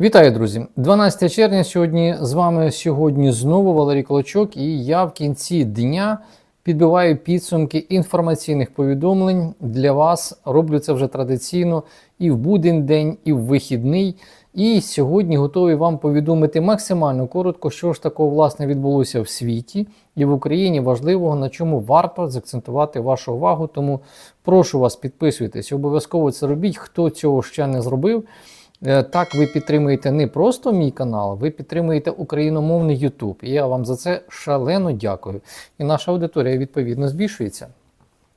Вітаю, друзі! 12 червня сьогодні з вами сьогодні знову Валерій Клочок, і я в кінці дня підбиваю підсумки інформаційних повідомлень для вас. Роблю це вже традиційно і в будень день, і в вихідний. І сьогодні готовий вам повідомити максимально коротко, що ж такого власне відбулося в світі і в Україні важливого, на чому варто закцентувати вашу увагу. Тому прошу вас підписуйтесь, обов'язково це робіть. Хто цього ще не зробив. Е, Так, ви підтримуєте не просто мій канал, ви підтримуєте україномовний YouTube. І я вам за це шалено дякую. І наша аудиторія відповідно збільшується.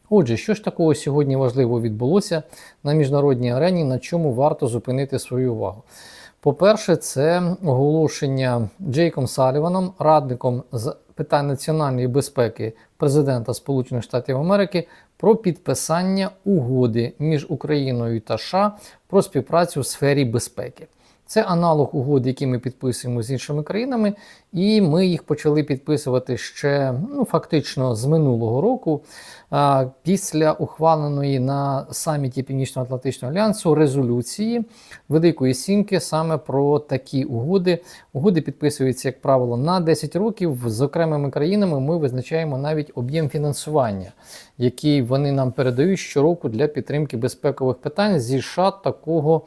Отже, що ж такого сьогодні важливо відбулося на міжнародній арені, на чому варто зупинити свою увагу? По-перше, це оголошення Джейком Саліваном, радником з питань національної безпеки президента Сполучених Штатів Америки, про підписання угоди між Україною та США про співпрацю в сфері безпеки. Це аналог угоди, які ми підписуємо з іншими країнами, і ми їх почали підписувати ще ну, фактично з минулого року, після ухваленої на саміті Північно-Атлантичного альянсу резолюції Великої Сімки саме про такі угоди. Угоди підписуються, як правило, на 10 років. З окремими країнами ми визначаємо навіть об'єм фінансування, який вони нам передають щороку для підтримки безпекових питань. Зі США такого.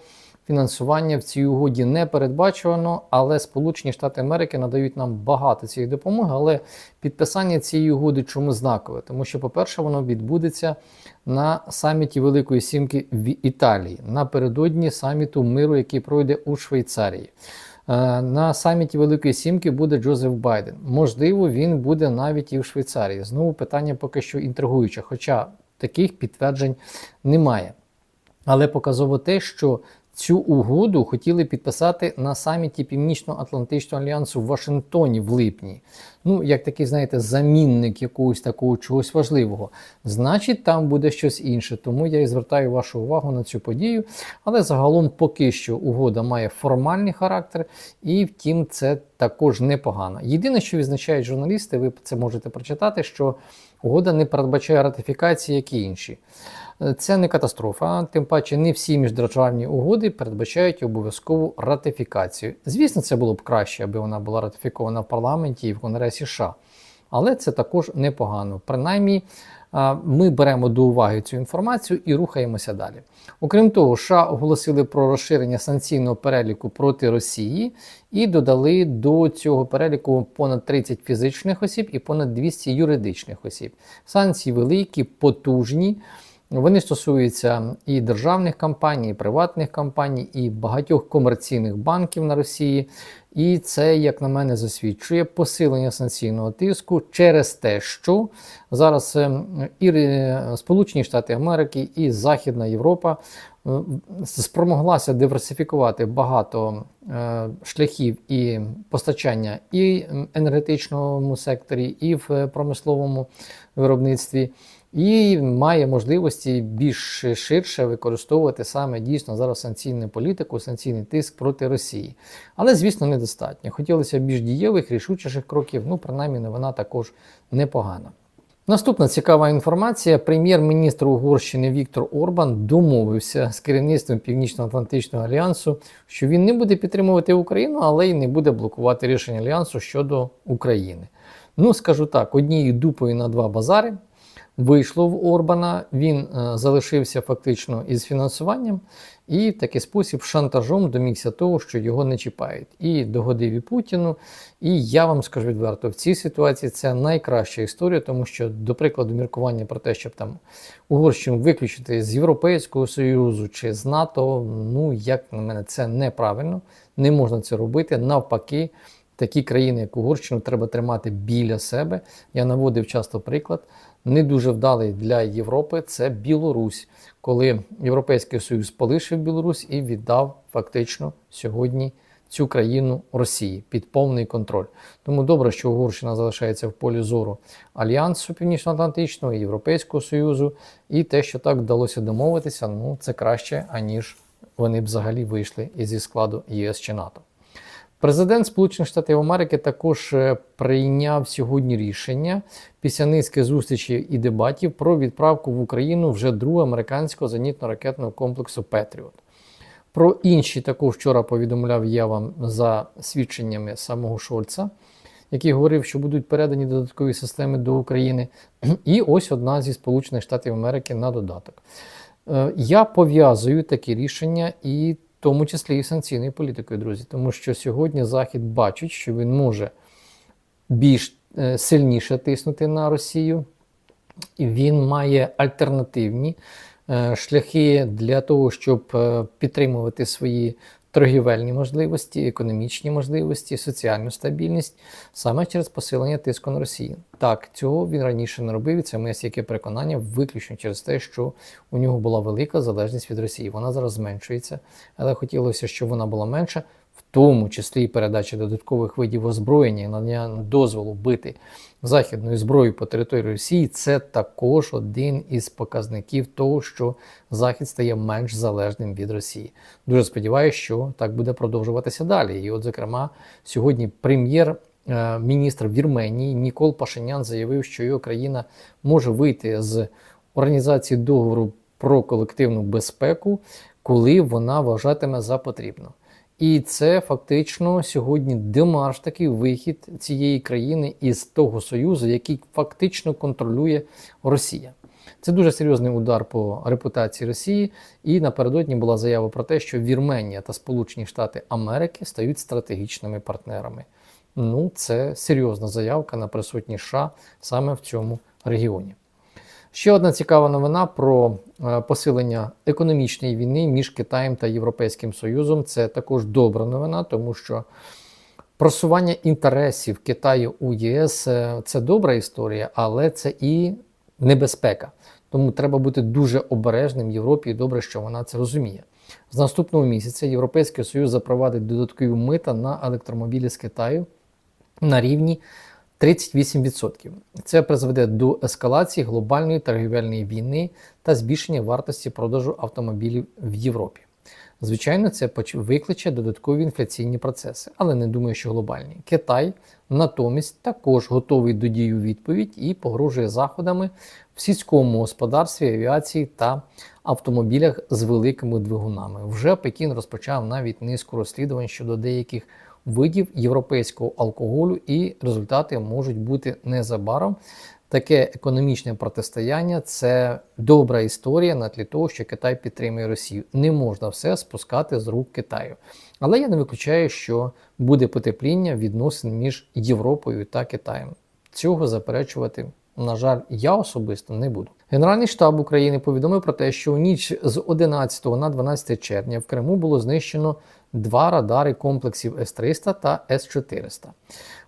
Фінансування в цій угоді не передбачено, але Сполучені Штати Америки надають нам багато цієї допомоги. Але підписання цієї угоди чому знакове? Тому що, по-перше, воно відбудеться на саміті Великої Сімки в Італії напередодні саміту миру, який пройде у Швейцарії. Е, На саміті Великої Сімки буде Джозеф Байден. Можливо, він буде навіть і в Швейцарії. Знову питання поки що інтригуюче, хоча таких підтверджень немає. Але показово те, що цю угоду хотіли підписати на саміті Північно-Атлантичного альянсу в Вашингтоні в липні. Ну, як такий, знаєте, замінник якогось такого чогось важливого. Значить, там буде щось інше. Тому я і звертаю вашу увагу на цю подію. Але загалом поки що угода має формальний характер, і втім, це також непогано. Єдине, що відзначають журналісти, ви це можете прочитати, що угода не передбачає ратифікації, як і інші. Це не катастрофа, тим паче не всі міждержавні угоди передбачають обов'язкову ратифікацію. Звісно, це було б краще, аби вона була ратифікована в парламенті і в Конгресі США. Але це також непогано. Принаймні, ми беремо до уваги цю інформацію і рухаємося далі. Окрім того, США оголосили про розширення санкційного переліку проти Росії і додали до цього переліку понад 30 фізичних осіб і понад 200 юридичних осіб. Санкції великі, потужні. Вони стосуються і державних компаній, і приватних компаній, і багатьох комерційних банків на Росії. І це, як на мене, засвідчує посилення санкційного тиску через те, що зараз і Сполучені Штати Америки, і Західна Європа спромоглася диверсифікувати багато шляхів і постачання і енергетичному секторі, і в промисловому виробництві і має можливості більш ширше використовувати саме дійсно зараз санкційну політику, санкційний тиск проти Росії. Але, звісно, недостатньо. Хотілося більш дієвих, рішучіших кроків, ну, принаймні, вона також непогана. Наступна цікава інформація: прем'єр-міністр Угорщини Віктор Орбан домовився з керівництвом Північно-Атлантичного альянсу, що він не буде підтримувати Україну, але й не буде блокувати рішення альянсу щодо України. Ну, скажу так, однією дупою на два базари вийшло в Орбана, він е, залишився фактично із фінансуванням і в такий спосіб шантажом домігся того, що його не чіпають. І догодив і Путіну. І я вам скажу відверто, в цій ситуації це найкраща історія, тому що, до прикладу, міркування про те, щоб там Угорщину виключити з Європейського Союзу чи з НАТО, ну як на мене, це неправильно, не можна це робити. Навпаки. Такі країни, як Угорщину, треба тримати біля себе. Я наводив часто приклад не дуже вдалий для Європи це Білорусь, коли Європейський Союз полишив Білорусь і віддав фактично сьогодні цю країну Росії під повний контроль. Тому добре, що Угорщина залишається в полі зору Альянсу Північно-Атлантичного, Європейського Союзу, і те, що так вдалося домовитися, ну це краще, аніж вони б взагалі вийшли зі складу ЄС чи НАТО. Президент Сполучених Штатів Америки також е, прийняв сьогодні рішення після низки зустрічей і дебатів про відправку в Україну вже другого американського зенітно-ракетного комплексу Петріот. Про інші також вчора повідомляв я вам за свідченнями самого Шольца, який говорив, що будуть передані додаткові системи до України. І ось одна зі Сполучених Штатів Америки на додаток. Е, Я пов'язую такі рішення і тому числі і санкційною політикою, друзі, тому що сьогодні Захід бачить, що він може більш е, сильніше тиснути на Росію, і він має альтернативні е, шляхи для того, щоб е, підтримувати свої торгівельні можливості, економічні можливості, соціальну стабільність саме через посилення тиску на Росію. Так, цього він раніше не робив, і це моє яке переконання, виключно через те, що у нього була велика залежність від Росії. Вона зараз зменшується, але хотілося, щоб вона була менша, в тому числі і передача додаткових видів озброєння, і надання дозволу бити західною зброєю по території Росії. Це також один із показників того, що Захід стає менш залежним від Росії. Дуже сподіваюся, що так буде продовжуватися далі. І, от, зокрема, сьогодні прем'єр. е, Міністр Вірменії Нікол Пашинян заявив, що його країна може вийти з організації договору про колективну безпеку, коли вона вважатиме за потрібно. І це фактично сьогодні демарш, такий вихід цієї країни із того союзу, який фактично контролює Росія. Це дуже серйозний удар по репутації Росії. І напередодні була заява про те, що Вірменія та Сполучені Штати Америки стають стратегічними партнерами. Ну, це серйозна заявка на присутність США саме в цьому регіоні. Ще одна цікава новина про е, посилення економічної війни між Китаєм та Європейським Союзом. Це також добра новина, тому що просування інтересів Китаю у ЄС е, це добра історія, але це і небезпека. Тому треба бути дуже обережним Європі, і добре, що вона це розуміє. З наступного місяця Європейський Союз запровадить додаткові мита на електромобілі з Китаю на рівні 38%. Це призведе до ескалації глобальної торгівельної війни та збільшення вартості продажу автомобілів в Європі. Звичайно, це викличе додаткові інфляційні процеси, але не думаю, що глобальні. Китай натомість також готовий до дій у відповідь і погрожує заходами в сільському господарстві, авіації та автомобілях з великими двигунами. Вже Пекін розпочав навіть низку розслідувань щодо деяких видів європейського алкоголю, і результати можуть бути незабаром. Таке економічне протистояння це добра історія на тлі того, що Китай підтримує Росію. Не можна все спускати з рук Китаю. Але я не виключаю, що буде потепління відносин між Європою та Китаєм. Цього заперечувати, на жаль, я особисто не буду. Генеральний штаб України повідомив про те, що у ніч з 11 на 12 червня в Криму було знищено два радари комплексів С-300 та С-400.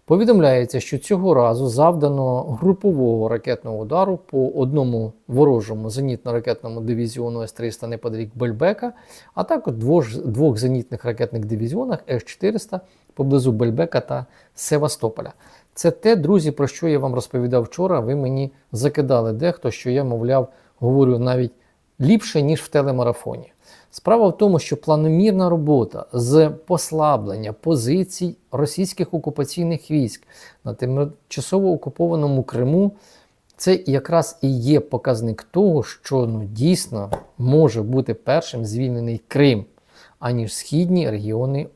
Повідомляється, що цього разу завдано групового ракетного удару по одному ворожому зенітно-ракетному дивізіону С-300 неподалік Бельбека, а також двох, двох зенітних ракетних дивізіонах С-400 поблизу Бельбека та Севастополя. Це те, друзі, про що я вам розповідав вчора. Ви мені закидали дехто, що я, мовляв, говорю навіть ліпше, ніж в телемарафоні. Справа в тому, що планомірна робота з послаблення позицій російських окупаційних військ на тимчасово окупованому Криму це якраз і є показник того, що ну, дійсно може бути першим звільнений Крим, аніж східні регіони,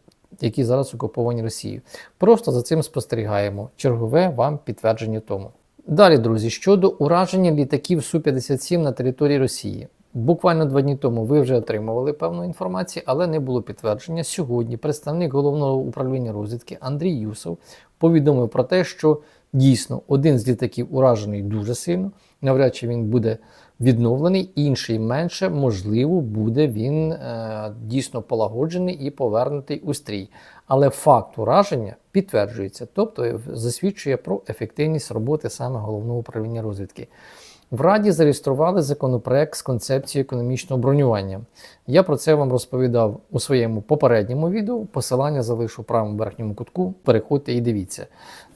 які зараз окуповані Росією. Просто за цим спостерігаємо. Чергове вам підтвердження тому. Далі, друзі, щодо ураження літаків Су-57 на території Росії. Буквально два дні тому ви вже отримували певну інформацію, але не було підтвердження. Сьогодні представник головного управління розвідки Андрій Юсов повідомив про те, що дійсно один з літаків уражений дуже сильно. Навряд чи він буде відновлений, інший менше, можливо, буде він е, дійсно полагоджений і повернутий у стрій. Але факт ураження підтверджується, тобто засвідчує про ефективність роботи саме головного управління розвідки. В Раді зареєстрували законопроект з концепцією економічного бронювання. Я про це вам розповідав у своєму попередньому відео. Посилання залишу в правому верхньому кутку. Переходьте і дивіться.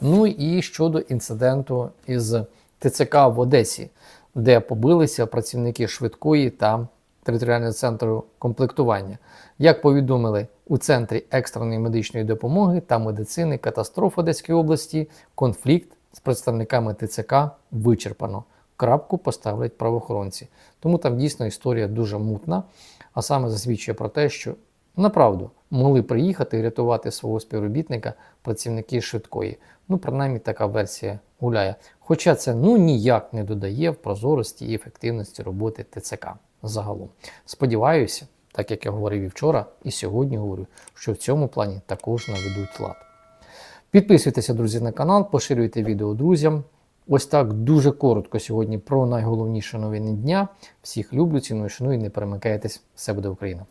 Ну і щодо інциденту із ТЦК в Одесі, де побилися працівники швидкої та територіального центру комплектування. Як повідомили у центрі екстреної медичної допомоги та медицини катастроф Одеської області, конфлікт з представниками ТЦК вичерпано крапку поставлять правоохоронці. Тому там дійсно історія дуже мутна, а саме засвідчує про те, що Направду, могли приїхати і рятувати свого співробітника, працівники швидкої. Ну, принаймні така версія гуляє. Хоча це ну ніяк не додає в прозорості і ефективності роботи ТЦК загалом. Сподіваюся, так як я говорив і вчора, і сьогодні говорю, що в цьому плані також наведуть лад. Підписуйтеся, друзі, на канал, поширюйте відео друзям. Ось так дуже коротко сьогодні про найголовніші новини дня. Всіх люблю, ціную, шаную, не перемикайтесь. Все буде Україна!